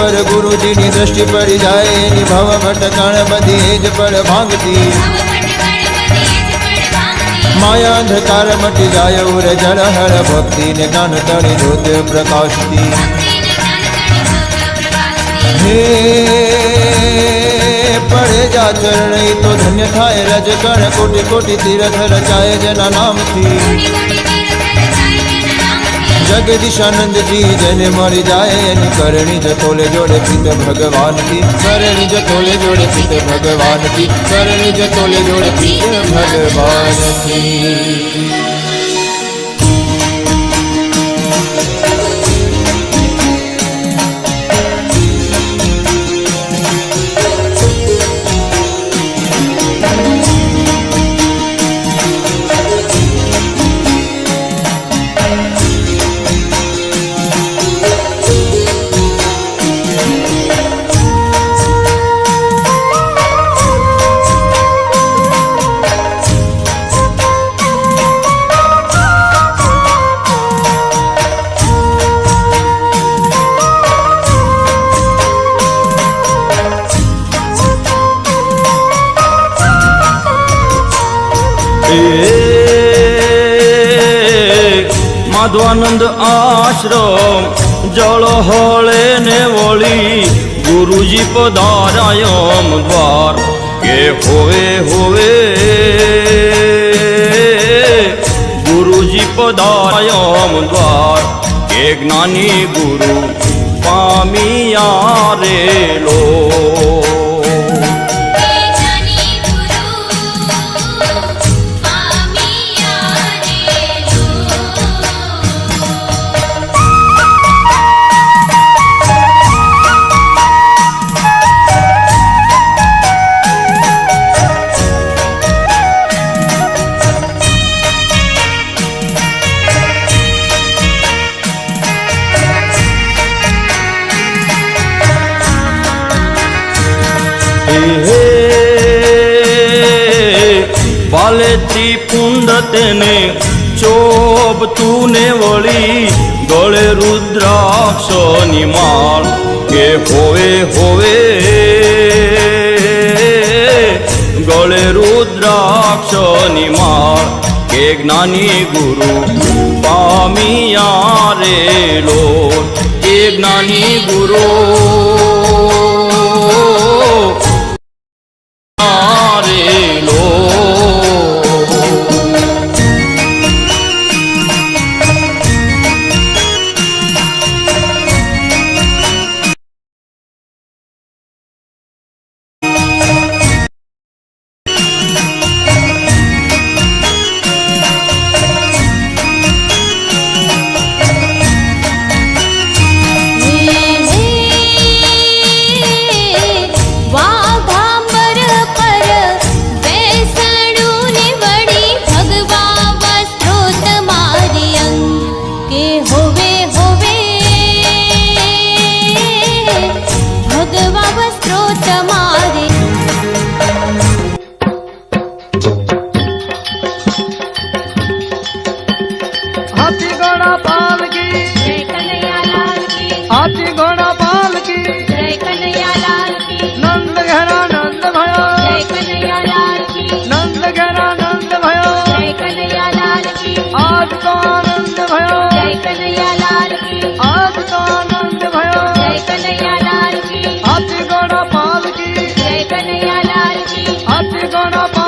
ઉપર ગુરુજીની દ્રષ્ટિ પડી જાય, એની ભવ ભટકાણ બધી જ પડ ભાંગતી. માયા અંધકાર મટી જાય, ઉર જળ હર ભક્તિ ને જ્ઞાન તણી જ્યોત પ્રકાશતી. હે, પડે જા ચરણ તો ધન્ય થાય, રજ કણ, કોટી કોટી તીરથ રચાય જેના નામથી. જગદીશાનંદજી જેને મળી જાય એની કરણી જતોલે જોડે પિત ભગવાન કી. કરણી જતોલે જોડે પિત ભગવાન કી. કરણી જતોલે જોડે પિત ભગવાન માધવાનંદ આશ્રમ જળ હળે ને વળી ગુરુજી પધારાયમ દ્વાર. કે હોવે હોવે, ગુરુજી પધારાયમ દ્વાર. કે જ્ઞાની ગુરુ પામિયા રે લો વાલેથી પુંડ તેને ચોબ તુને વળી ગળે રુદ્રાક્ષની માળ કે હોવે હોવે ગળે રુદ્રાક્ષની માળ કે જ્ઞાની ગુરુ પામિયા રે લો કે જ્ઞાની ગુરુ આજ તો આનંદ ભયો જય કનૈયાલાલ કી આજ તો આનંદ ભયો જય કનૈયાલાલ કી હાથી ઘોડા પાલકી જય કનૈયાલાલ કી હાથી ઘોડા